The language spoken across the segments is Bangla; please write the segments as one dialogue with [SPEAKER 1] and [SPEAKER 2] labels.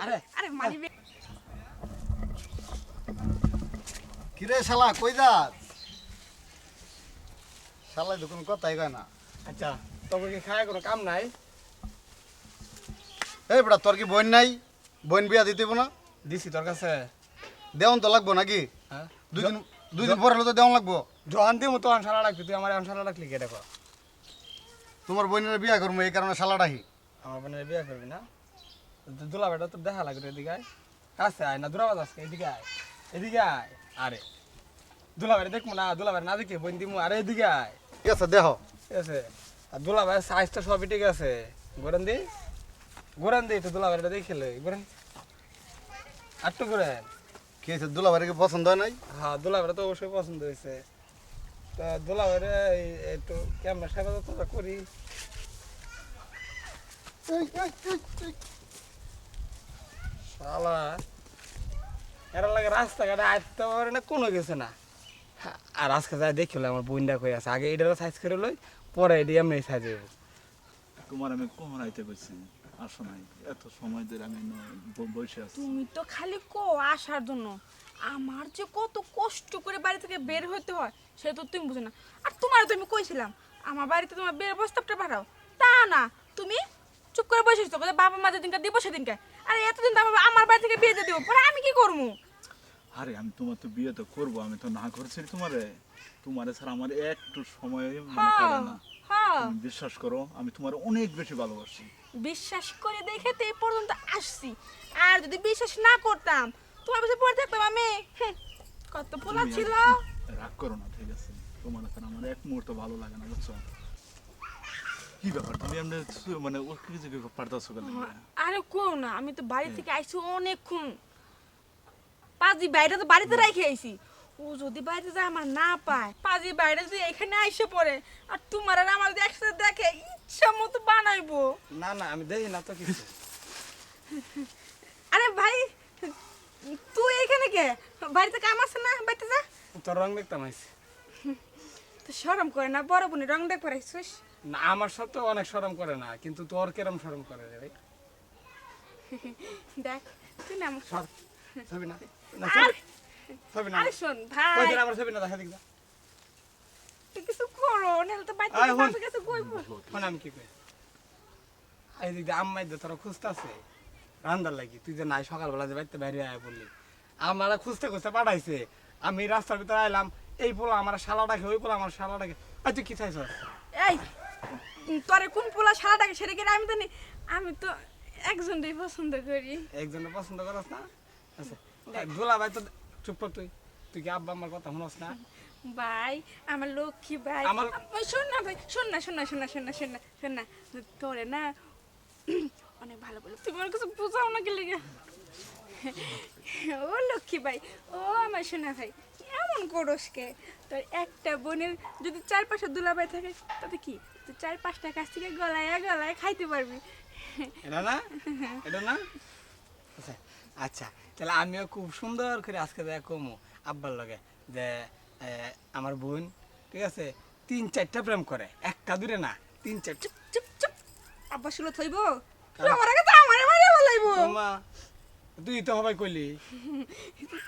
[SPEAKER 1] লাগে
[SPEAKER 2] আরে,
[SPEAKER 1] মানি
[SPEAKER 3] কিরে শালা কই যাস? শালা তো কোনো কথাই কয় না?
[SPEAKER 2] আচ্ছা তবে কি খায় কোনো কাম নাই?
[SPEAKER 3] এই বেটা তোর কি বোন নাই? বোন বিয়া দিতে না?
[SPEAKER 2] দিছি তোর কাছে।
[SPEAKER 3] দেওয়ান তো লাগবো নাকি?
[SPEAKER 2] হ্যাঁ?
[SPEAKER 3] দুদিন দুদিন পরে হলে তো দেওয়ান লাগবো?
[SPEAKER 2] যখন দিমু তো আনসালা রাখবি। তুই আমার আনসালা রাখলি কে দেখো?
[SPEAKER 3] তোমার বোনের বিয়া করব এই কারণে শালা ডাহি
[SPEAKER 2] আমার বোনের বিয়ে করবি না? দুলা বেটা তোর দেখা লাগবে এদিকে আয়। কাছে আয় না দুলাবাদ আজকে এদিকে আয়। এদিকে আয়। আরে দুলা বেটা দেখব না দুলা বেটা না দেখি বোন দিমু। আরে এদিকে আয়।
[SPEAKER 3] ঠিক আছে দেহ
[SPEAKER 2] ঠিক আছে। আর দুলা ভাইয়ের সাইজটা সবই ঠিক আছে। গোরান দি। গোরান দি একটু দুলা বেটা দেখিলে গোরান আটটু গোরান
[SPEAKER 3] কি হয়েছে দুলাবাড়িকে পছন্দ হয় নাই?
[SPEAKER 2] হ্যাঁ দুলাভাইরা তো অবশ্যই পছন্দ হয়েছে। তা দুলাভাইরা একটু ক্যামেরা যত্নটা করি। শালা এরা লাগে রাস্তাঘাটে আসতে পারে না কোনো কিছু না। হ্যাঁ, আর আজকে যাই দেখিল আমার বোনটা কই আছে? আগে এটারও সাইজ করে লই পরে এটি এমনি সাইজ হইব
[SPEAKER 4] তোমার আমি কখন আইতে কইছি? আসো নাই। এত সময় ধরে আমি বসে আছি।
[SPEAKER 1] তুমি তো খালি কো আসার জন্য। আমার যে কত কষ্ট করে বাড়ি থেকে বের হতে হয় সেটা তো তুমি বুঝো না। আর তোমার তো আমি কইছিলাম আমার বাড়িতে তোমার বের প্রস্তাবটা পাঠাও। তা না করে বসে তো বাবা মা যেদিনটা দিব সেদিনকে। আর এতদিন তো আমার আমার বাড়ি থেকে বিয়ে দিব। পরে আমি কি করব?
[SPEAKER 4] আরে আমি তোমার তো বিয়ে তো করব আমি তো না করছি তোমারে। তোমারে ছাড়া আমার একটু সময় মানে কাটে না।
[SPEAKER 1] হ্যাঁ।
[SPEAKER 4] বিশ্বাস করো আমি তোমার অনেক বেশি ভালোবাসি।
[SPEAKER 1] বিশ্বাস করে দেখে তো এই পর্যন্ত আসছি। আর যদি বিশ্বাস না করতাম তোমার কাছে পড়ে থাকতাম আমি। কত পোলা ছিল।
[SPEAKER 4] রাগ করো না ঠিক আছে? তোমার ছাড়া আমার এক মুহূর্ত ভালো লাগে না বুঝছ? কি ব্যাপার? তুমি এমনি মানে ওর কিছু পারতাছো কেন?
[SPEAKER 1] আরে কো না আমি তো বাড়ি থেকে আইছি অনেকক্ষণ। পাজি বাইরে তো বাড়িতে রেখে আইছি। ও যদি বাড়িতে যায় আমার না পায়। পাজি বাইরে যদি এখানে আইসে পড়ে আর তোমার আর আমার যদি একসাথে দেখে ইচ্ছা মতো বানাইবো।
[SPEAKER 2] না না আমি দেখি না তো কিছু।
[SPEAKER 1] আরে ভাই তুই এখানে কে? বাড়িতে কাম আছে না বাড়িতে যা?
[SPEAKER 2] তোর রং দেখতাম আইসি
[SPEAKER 1] তো শরম করে না বড় বোনের রং দেখ পড়াইছিস
[SPEAKER 2] না আমার সাথে অনেক সরম করে না কিন্তু তোর কেরম সরম করে রে ভাই?
[SPEAKER 1] দেখ তুই না আমার
[SPEAKER 2] সর ছবি না। না, ছবি- না।
[SPEAKER 1] আরে শোন ভাই।
[SPEAKER 2] কই আমার ছবি না? দেখা দিক যা।
[SPEAKER 1] তুই কিছু করো নাহলে তো
[SPEAKER 2] হন।
[SPEAKER 1] বাপের কাছে কইবো
[SPEAKER 2] মানে আমি কি কই? এই দিক দিয়ে আম্মাই দে তোরা খুঁজতাছে? রান্দার লাগি তুই যে নাই সকালবেলা যে বাড়িতে বাইরে আয় বললি। আমারা খুঁজতে খুঁজতে পাঠাইছে। আমি রাস্তার ভিতরে আইলাম এই পোলা আমার শালা ডাকে ওই পোলা আমার শালা ডাকে আর তুই কি চাইছ?
[SPEAKER 1] এই তোরে কোন পোলা সারা ডাকে সেটা কি আমি জানি আমি তো একজনটাই পছন্দ করি।
[SPEAKER 2] একজনে পছন্দ করস না? আচ্ছা দোলা ভাই তো চুপ কর তুই। তুই কি আব্বা আমার কথা শুনস না?
[SPEAKER 1] ভাই আমার লক্ষ্মী ভাই
[SPEAKER 2] আমার-
[SPEAKER 1] শোন না ভাই শোন না শোন না শোন না শোন না শোন না শোন না। তোরে না অনেক ভালো বলে তুমি আমার কিছু বুঝাও না কি লেগে। ও লক্ষ্মী ভাই ও আমার সোনা ভাই এমন করস কে? তোর একটা বোনের যদি চার পাঁচটা দুলাভাই থাকে তাতে কি? তুই চার পাঁচটা কাছ থেকে গলায় গলায় খাইতে পারবি।
[SPEAKER 2] এটা না? এটা না? আচ্ছা আচ্ছা তাহলে আমিও খুব সুন্দর করে আজকে দেখ কমু আব্বার লগে যে আমার বোন ঠিক আছে তিন চারটা প্রেম করে একটা দূরে না তিন চারটা
[SPEAKER 1] চুপ চুপ চুপ। আব্বা শুলো থইব আমার আগে তো আমারে মারে বলাইব
[SPEAKER 2] মা তুই তো সবাই কইলি।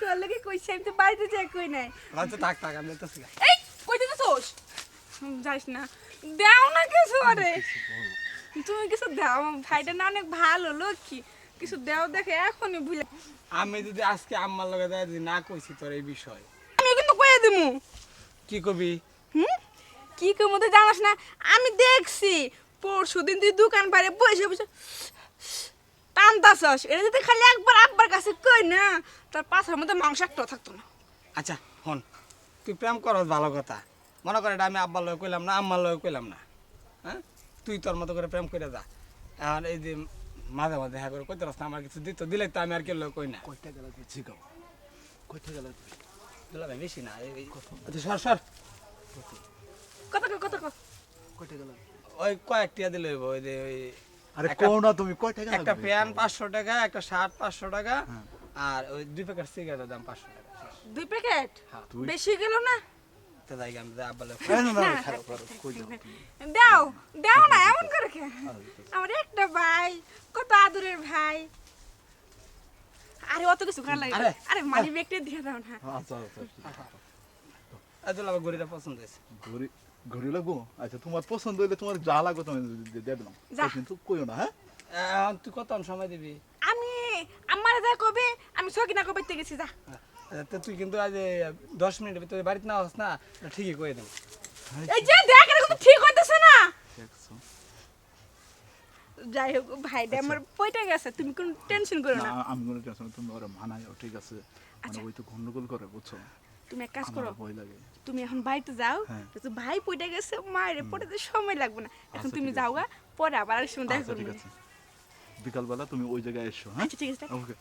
[SPEAKER 1] তোর লগে কইছি আমি তো বাড়িতে যাই কই নাই।
[SPEAKER 2] আচ্ছা থাক থাক আমি তো
[SPEAKER 1] এই কই দিতেছোস যাইস না। দাও না কিছু আরে। তুমি কিছু দাও ভাইটা না অনেক ভালো লক্ষ্মী। কিছু দাও দেখে এখনই ভুলে
[SPEAKER 2] আমি যদি আজকে আম্মার লগে যাই যদি না কইছি তোর এই বিষয়।
[SPEAKER 1] আমি কিন্তু কয়ে দিমু।
[SPEAKER 2] কি কবি?
[SPEAKER 1] হুম? কি কই মধ্যে জানাস না? আমি দেখছি পরশু দিন তুই দোকান বাইরে বসে বসে টানতাছস। এটা যদি খালি একবার আব্বার কাছে কই না তার পাশের মধ্যে মাংস একটাও থাকতো না।
[SPEAKER 2] আচ্ছা হন। তুই প্রেম করস ভালো কথা। মনে করে এটা আমি আব্বার লগে কইলাম না আম্মার লগে কইলাম না। হ্যাঁ? তুই তোর মতো করে প্রেম করে যা। আর এই যে মাঝে মাঝে দেখা করে কইতে রাস্তা আমার কিছু দিত দিলে তো আমি আর কেউ কই না।
[SPEAKER 4] কয়টা গেল শিখাও
[SPEAKER 2] বেশি না আচ্ছা সর সর।
[SPEAKER 1] কত? কত কত কত
[SPEAKER 4] গেল
[SPEAKER 2] ওই কয়েকটিয়া দিলে ওই যে ওই
[SPEAKER 4] আরে
[SPEAKER 2] একটা-
[SPEAKER 4] কোন না তুমি কয়টা গেল
[SPEAKER 2] একটা প্যান্ট পাঁচশো টাকা একটা শার্ট পাঁচশো টাকা আর ওই দুই প্যাকেট সিগারেটের দাম পাঁচশো টাকা।
[SPEAKER 1] দুই প্যাকেট
[SPEAKER 2] হ্যাঁ।
[SPEAKER 1] বেশি গেল না?
[SPEAKER 2] যাই আমি?
[SPEAKER 1] দাও দাও না এমন করে কে? আমার একটা ভাই কত আদরের ভাই। আরে অত কিছু খারাপ লাগে
[SPEAKER 2] আরে,
[SPEAKER 1] আরে মানি ব্যাগটা দিয়ে দাও না।
[SPEAKER 4] আচ্ছা আচ্ছা।
[SPEAKER 2] আজ আমার গড়িটা পছন্দ হয়েছে।
[SPEAKER 4] ঘড়ি লাগবো? আচ্ছা তোমার পছন্দ হইলে তোমার যা লাগবে তুমি দিয়ে দিলাম। কিন্তু কইও না হ্যাঁ?
[SPEAKER 2] তুই কত সময় দিবি?
[SPEAKER 1] আমি আমার যা কবে আমি সকিনা কবে গেছি যা।
[SPEAKER 2] আহ, তো তুই কিন্তু আজ দশ মিনিট ভিতরে বাড়িতে না হস না ঠিকই করে দেবো।
[SPEAKER 1] এই যে দেখ কিন্তু ঠিক হইতেছে না। যাই হোক ভাইটা আমার পয়টা গেছে তুমি কোনো টেনশন করো
[SPEAKER 4] না আমি কোনো টেনশন তুমি ওরা ঠিক আছে? মানে
[SPEAKER 1] আচ্ছা।
[SPEAKER 4] ওই তো গন্ডগোল করে বুঝছ?
[SPEAKER 1] তুমি এক কাজ করো
[SPEAKER 4] ভয় লাগে।
[SPEAKER 1] তুমি এখন বাড়িতে যাও
[SPEAKER 4] হ্যাঁ।
[SPEAKER 1] তো ভাই পয়টা গেছে মায়ের পড়ে তো সময় লাগবে না। এখন
[SPEAKER 4] আচ্ছা,
[SPEAKER 1] তুমি
[SPEAKER 4] ঠিক
[SPEAKER 1] যাও গা পরে আবার আরেক সময় দেখা
[SPEAKER 4] আচ্ছা ঠিক আছে। বিকালবেলা তুমি ওই জায়গায় এসো হ্যাঁ?
[SPEAKER 1] আচ্ছা ঠিক আছে
[SPEAKER 4] ওকে।